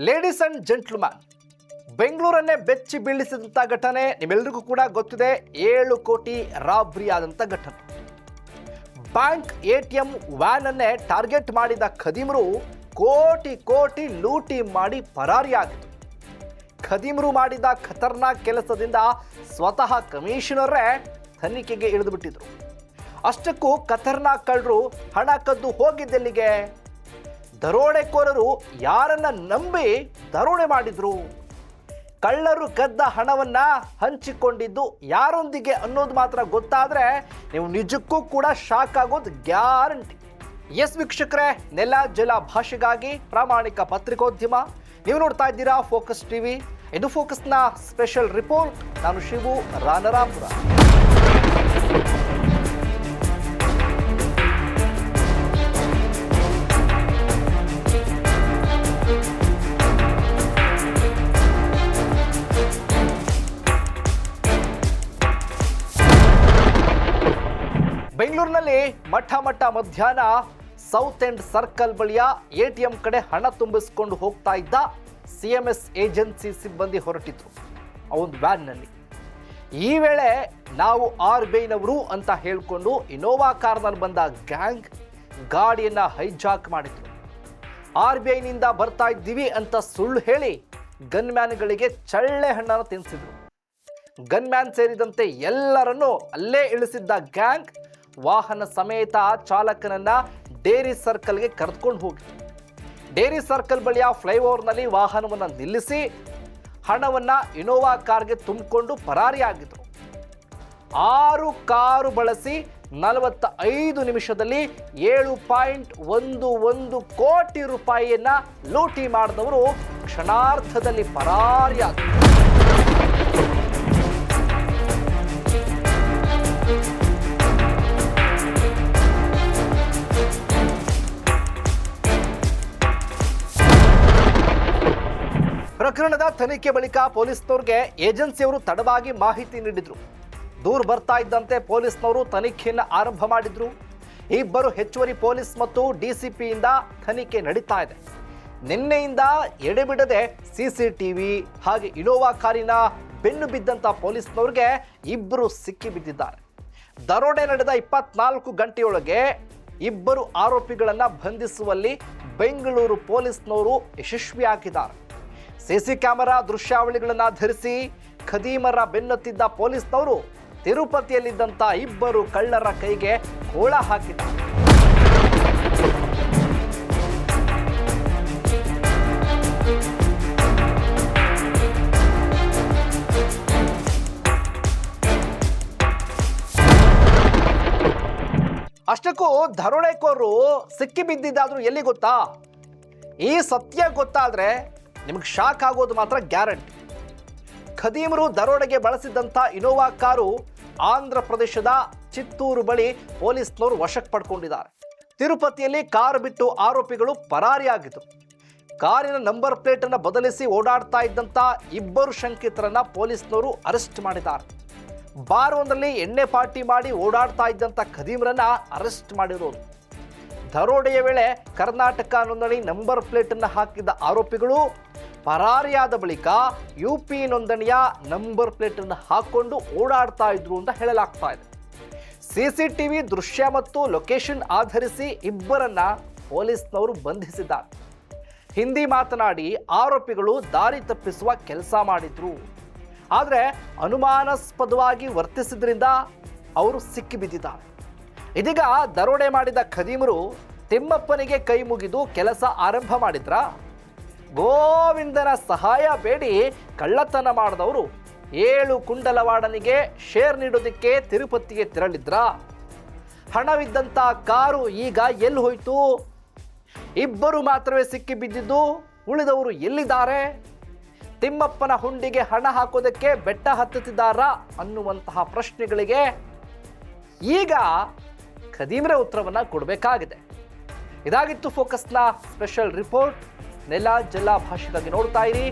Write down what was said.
Ladies and gentleman ಬೆಂಗಳೂರನ್ನೇ ಬೆಚ್ಚಿ ಬೀಳಿಸಿದಂಥ ಘಟನೆ ನಿಮ್ಮೆಲ್ಲರಿಗೂ ಕೂಡ ಗೊತ್ತಿದೆ ಏಳು ಕೋಟಿ ರಾಬ್ರಿ ಆದಂಥ ಘಟನೆ ಬ್ಯಾಂಕ್ ಎ ಟಿ ಎಂ ವ್ಯಾನನ್ನೇ ಟಾರ್ಗೆಟ್ ಮಾಡಿದ ಖದೀಮರು ಕೋಟಿ ಕೋಟಿ ಲೂಟಿ ಮಾಡಿ ಪರಾರಿಯಾಗಿತ್ತು ಖದೀಮರು ಮಾಡಿದ ಖತರ್ನಾಕ್ ಕೆಲಸದಿಂದ ಸ್ವತಃ ಕಮಿಷನರೇ ತನಿಖೆಗೆ ಇಳಿದುಬಿಟ್ಟಿದ್ರು ಅಷ್ಟಕ್ಕೂ ಖತರ್ನಾಕ್ ಕಳ್ಳರು ಹಣ ಕದ್ದು ಹೋಗಿದ್ದೆಲ್ಲಿಗೆ ದರೋಡೆಕೋರರು ಯಾರನ್ನ ನಂಬಿ ದರೋಡೆ ಮಾಡಿದ್ರು? ಕಳ್ಳರು ಕದ್ದ ಹಣವನ್ನ ಹಂಚಿಕೊಂಡಿದ್ದು ಯಾರೊಂದಿಗೆ ಅನ್ನೋದು ಮಾತ್ರ ಗೊತ್ತಾದ್ರೆ ನೀವು ನಿಜಕ್ಕೂ ಕೂಡ ಶಾಕ್ ಆಗೋದು ಗ್ಯಾರಂಟಿ ಎಸ್ ವೀಕ್ಷಕರೇ, ನೆಲ ಜಲ ಭಾಷೆಗಾಗಿ ಪ್ರಾಮಾಣಿಕ ಪತ್ರಿಕೋದ್ಯಮ. ನೀವು ನೋಡ್ತಾ ಇದ್ದೀರಾ ಫೋಕಸ್ ಟಿವಿ ಇದು ಫೋಕಸ್ನ ಸ್ಪೆಷಲ್ ರಿಪೋರ್ಟ್ ನಾನು ಶಿವು ರಾನರಾಪುರ. ಬೆಂಗಳೂರಿನಲ್ಲಿ ಮಠ ಮಠ ಮಧ್ಯಾಹ್ನ ಸೌತ್ ಎಂಡ್ ಸರ್ಕಲ್ ಬಳಿಯ ಎ ಟಿ ಎಂ ಕಡೆ ಹಣ ತುಂಬಿಸಿಕೊಂಡು ಹೋಗ್ತಾ ಇದ್ದ ಸಿ ಎಂ ಎಸ್ ಏಜೆನ್ಸಿ ಸಿಬ್ಬಂದಿ ಹೊರಟಿದ್ರು. ಆ ಒಂದು ವ್ಯಾನ್ನಲ್ಲಿ. ಈ ವೇಳೆ ನಾವು ಆರ್ ಬೈನವರು ಅಂತ ಹೇಳಿಕೊಂಡು ಇನೋವಾ ಕಾರ್ನಲ್ಲಿ ಬಂದ ಗ್ಯಾಂಗ್ ಗಾಡಿಯನ್ನ ಹೈಜಾಕ್ ಮಾಡಿದ್ರು. ಆರ್ ಬಿ ಐನಿಂದ ಬರ್ತಾ ಇದ್ದೀವಿ ಅಂತ ಸುಳ್ಳು ಹೇಳಿ ಗನ್ಮ್ಯಾನ್ಗಳಿಗೆ ಚಳ್ಳೆ ಹಣ್ಣನ್ನು ತಿನ್ನಿಸಿದ್ರು ಗನ್ಮ್ಯಾನ್ ಸೇರಿದಂತೆ ಎಲ್ಲರನ್ನೂ ಅಲ್ಲೇ ಇಳಿಸಿದ್ದ ಗ್ಯಾಂಗ್ ವಾಹನ ಸಮೇತ ಚಾಲಕನನ್ನ ಡೇರಿ ಸರ್ಕಲ್ಗೆ ಕರೆದುಕೊಂಡು ಹೋಗಿ. ಡೇರಿ ಸರ್ಕಲ್ ಬಳಿಯ ಫ್ಲೈಓವರ್ನಲ್ಲಿ ವಾಹನವನ್ನು ನಿಲ್ಲಿಸಿ ಹಣವನ್ನ ಇನೋವಾ ಕಾರ್ಗೆ ತುಂಬಿಕೊಂಡು ಪರಾರಿಯಾಗಿದ್ರು ಆರು ಕಾರು ಬಳಸಿ ನಲವತ್ತ ಐದು ನಿಮಿಷದಲ್ಲಿ ಏಳು ಪಾಯಿಂಟ್ ಒಂದು ಒಂದು ಕೋಟಿ ರೂಪಾಯಿಯನ್ನ ಲೂಟಿ ಮಾಡಿದವರು ಕ್ಷಣಾರ್ಥದಲ್ಲಿ ಪರಾರಿಯಾದರು. ಪ್ರಕರಣದ ತನಿಖೆ ಬಳಿಕ ಪೊಲೀಸ್ನವ್ರಿಗೆ ಏಜೆನ್ಸಿಯವರು ತಡವಾಗಿ ಮಾಹಿತಿ ನೀಡಿದ್ರು. ದೂರು ಬರ್ತಾ ಇದ್ದಂತೆ ಪೊಲೀಸ್ನವರು ತನಿಖೆಯನ್ನು ಆರಂಭ ಮಾಡಿದ್ರು. ಇಬ್ಬರು ಹೆಚ್ಚುವರಿ ಪೊಲೀಸ್ ಮತ್ತು ಡಿಸಿಪಿಯಿಂದ ತನಿಖೆ ನಡೀತಾ ಇದೆ. ನಿನ್ನೆಯಿಂದ ಎಡೆಬಿಡದೆ ಸಿಸಿಟಿವಿ ಹಾಗೆ ಇನೋವಾ ಕಾರಿನ ಬೆನ್ನು ಬಿದ್ದಂಥ ಪೊಲೀಸ್ನವ್ರಿಗೆ ಇಬ್ಬರು ಸಿಕ್ಕಿ ಬಿದ್ದಿದ್ದಾರೆ ದರೋಡೆ ನಡೆದ ಇಪ್ಪತ್ನಾಲ್ಕು ಗಂಟೆಯೊಳಗೆ ಇಬ್ಬರು ಆರೋಪಿಗಳನ್ನು ಬಂಧಿಸುವಲ್ಲಿ ಬೆಂಗಳೂರು ಪೊಲೀಸ್ನವರು ಯಶಸ್ವಿಯಾಗಿದ್ದಾರೆ. ಸಿಸಿ ಕ್ಯಾಮೆರಾ ದೃಶ್ಯಾವಳಿಗಳನ್ನು ಧರಿಸಿ ಖದೀಮರ ಬೆನ್ನತ್ತಿದ್ದ ಪೊಲೀಸ್ನವರು ತಿರುಪತಿಯಲ್ಲಿದ್ದಂಥ ಇಬ್ಬರು ಕಳ್ಳರ ಕೈಗೆ ಕೋಳ ಹಾಕಿದ್ದಾರೆ. ಅಷ್ಟಕ್ಕೂ ಧರೋಳೆಕೋರು ಸಿಕ್ಕಿ ಬಿದ್ದಿದ್ದಾದ್ರೂ ಎಲ್ಲಿ ಗೊತ್ತಾ? ಈ ಸತ್ಯ ಗೊತ್ತಾದ್ರೆ ನಿಮಗೆ ಶಾಕ್ ಆಗೋದು ಮಾತ್ರ ಗ್ಯಾರಂಟಿ. ಖದೀಮರು ದರೋಡೆಗೆ ಬಳಸಿದ್ದಂಥ ಇನೋವಾ ಕಾರು ಆಂಧ್ರ ಪ್ರದೇಶದ ಚಿತ್ತೂರು ಬಳಿ ಪೊಲೀಸ್ನವರು ವಶಕ್ಕೆ ಪಡ್ಕೊಂಡಿದ್ದಾರೆ. ತಿರುಪತಿಯಲ್ಲಿ ಕಾರು ಬಿಟ್ಟು ಆರೋಪಿಗಳು ಪರಾರಿಯಾಗಿದ್ದರು ಕಾರಿನ ನಂಬರ್ ಪ್ಲೇಟನ್ನು ಬದಲಿಸಿ ಓಡಾಡ್ತಾ ಇದ್ದಂಥ ಇಬ್ಬರು ಶಂಕಿತರನ್ನ ಪೊಲೀಸ್ನವರು ಅರೆಸ್ಟ್ ಮಾಡಿದ್ದಾರೆ. ಬಾರ್ ಒಂದರಲ್ಲಿ ಎಣ್ಣೆ ಪಾರ್ಟಿ ಮಾಡಿ ಓಡಾಡ್ತಾ ಇದ್ದಂಥ ಖದೀಮರನ್ನ ಅರೆಸ್ಟ್ ಮಾಡಿರೋದು ದರೋಡೆಯ ವೇಳೆ ಕರ್ನಾಟಕ ನೋಂದಣಿ ನಂಬರ್ ಪ್ಲೇಟನ್ನು ಹಾಕಿದ್ದ ಆರೋಪಿಗಳು ಪರಾರಿಯಾದ ಬಳಿಕ ಯು ಪಿ ನೋಂದಣಿಯ ನಂಬರ್ ಪ್ಲೇಟ್ ಅನ್ನು ಹಾಕೊಂಡು ಓಡಾಡ್ತಾ ಇದ್ರು ಅಂತ ಹೇಳಲಾಗ್ತಾ ಇದೆ. ಸಿಸಿಟಿವಿ ದೃಶ್ಯ ಮತ್ತು ಲೊಕೇಶನ್ ಆಧರಿಸಿ ಇಬ್ಬರನ್ನ ಪೊಲೀಸ್ನವರು ಬಂಧಿಸಿದ್ದಾರೆ. ಹಿಂದಿ ಮಾತನಾಡಿ ಆರೋಪಿಗಳು ದಾರಿ ತಪ್ಪಿಸುವ ಕೆಲಸ ಮಾಡಿದ್ರು. ಆದರೆ ಅನುಮಾನಾಸ್ಪದವಾಗಿ ವರ್ತಿಸಿದ್ರಿಂದ ಅವರು ಸಿಕ್ಕಿಬಿದ್ದಿದ್ದಾರೆ. ಇದೀಗ ದರೋಡೆ ಮಾಡಿದ ಖದೀಮರು ತಿಮ್ಮಪ್ಪನಿಗೆ ಕೈ ಮುಗಿದು ಕೆಲಸ ಆರಂಭ ಮಾಡಿದ್ರ? ಗೋವಿಂದನ ಸಹಾಯ ಬೇಡಿ ಕಳ್ಳತನ ಮಾಡಿದವರು. ಏಳು ಕುಂಡಲವಾಡನಿಗೆ ಶೇರ್ ನೀಡೋದಕ್ಕೆ ತಿರುಪತಿಗೆ ತೆರಳಿದ್ರ? ಹಣವಿದ್ದಂಥ ಕಾರು ಈಗ ಎಲ್ಲಿ ಹೋಯ್ತು? ಇಬ್ಬರು ಮಾತ್ರವೇ ಸಿಕ್ಕಿ ಬಿದ್ದಿದ್ದು, ಉಳಿದವರು ಎಲ್ಲಿದ್ದಾರೆ? ತಿಮ್ಮಪ್ಪನ ಹುಂಡಿಗೆ ಹಣ ಹಾಕೋದಕ್ಕೆ ಬೆಟ್ಟ ಹತ್ತುತ್ತಿದ್ದಾರಾ ಅನ್ನುವಂತಹ ಪ್ರಶ್ನೆಗಳಿಗೆ ಈಗ ಖದೀಮ್ರೆ ಉತ್ತರವನ್ನು ಕೊಡಬೇಕಾಗಿದೆ. ಇದಾಗಿತ್ತು ಫೋಕಸ್ನ ಸ್ಪೆಷಲ್ ರಿಪೋರ್ಟ್ ನೆಲ ಜಲ ಭಾಷೆಗಾಗಿ ನೋಡ್ತಾ ಇರಿ.